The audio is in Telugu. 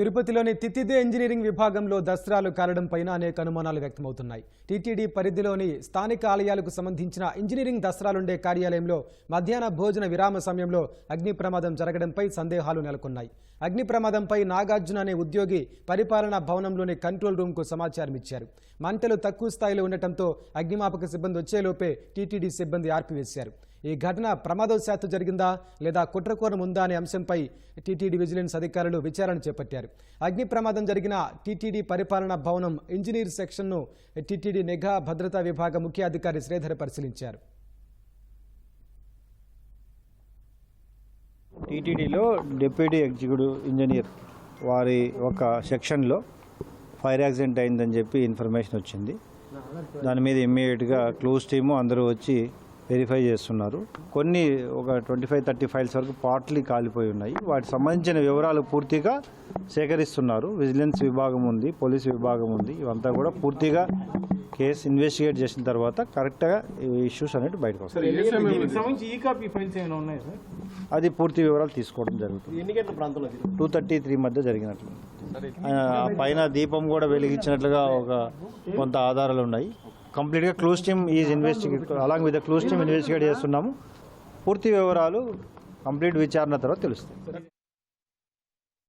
తిరుపతిలోని తితిదే ఇంజనీరింగ్ విభాగంలో దసరాలు కాలడంపైన అనేక అనుమానాలు వ్యక్తమవుతున్నాయి. టీటీడీ పరిధిలోని స్థానిక ఆలయాలకు సంబంధించిన ఇంజనీరింగ్ దసరాలుండే కార్యాలయంలో మధ్యాహ్న భోజన విరామ సమయంలో అగ్ని ప్రమాదం జరగడంపై సందేహాలు నెలకొన్నాయి. అగ్ని ప్రమాదంపై నాగార్జున అనే ఉద్యోగి పరిపాలనా భవనంలోని కంట్రోల్ రూమ్కు సమాచారం ఇచ్చారు. మంటలు తక్కువ స్థాయిలో ఉండటంతో అగ్నిమాపక సిబ్బంది వచ్చేలోపే టీటీడీ సిబ్బంది ఆర్పివేశారు. ఈ ఘటన ప్రమాదవశాత్తు జరిగిందా లేదా కుట్రకోణం ఉందా అనే అంశంపై టీటీడీ విజిలెన్స్ అధికారులు విచారణ చేపట్టారు. అగ్ని ప్రమాదం జరిగిన టీటీడీ పరిపాలనా భవనం ఇంజనీర్ సెక్షన్ను టీటీడీ నిఘా భద్రతా విభాగ ముఖ్య అధికారి శ్రీధర్ పరిశీలించారు. టీటీడీలో డిప్యూటీ ఎగ్జిక్యూటివ్ ఇంజనీర్ వారి ఒక సెక్షన్లో ఫైర్ యాక్సిడెంట్ అయిందని చెప్పి ఇన్ఫర్మేషన్ వచ్చింది. దాని మీద ఇమ్మీడియట్గా క్లోజ్ టీము అందరూ వచ్చి వెరిఫై చేస్తున్నారు. కొన్ని ఒక ట్వంటీ ఫైవ్ థర్టీ ఫైల్స్ వరకు పార్ట్లీ కాలిపోయి ఉన్నాయి. వాటికి సంబంధించిన వివరాలు పూర్తిగా సేకరిస్తున్నారు. విజిలెన్స్ విభాగం ఉంది పోలీస్ విభాగం ఉంది. ఇవంతా కూడా పూర్తిగా కేసు ఇన్వెస్టిగేట్ చేసిన తర్వాత కరెక్ట్గా ఈ ఇష్యూస్ అనేవి బయటకు వస్తాయి. దీనికి సంబంధించి ఈ కాపీ ఫైల్స్ ఏమైనా ఉన్నాయా సార్? అది పూర్తి వివరాలు తీసుకోవడం జరుగుతుంది. ఎన్ని గంటల ప్రాంతంలో జరిగింది? టూ థర్టీ త్రీ మధ్య జరిగినట్లు ఆ పైన దీపం కూడా వెలిగించినట్లుగా ఒక కొంత ఆధారాలు ఉన్నాయి. కంప్లీట్గా close team is investigate along with clues team investigate చేస్తున్నాము. పూర్తి వివరాలు కంప్లీట్ విచారణ తర్వాత తెలుస్తాయి.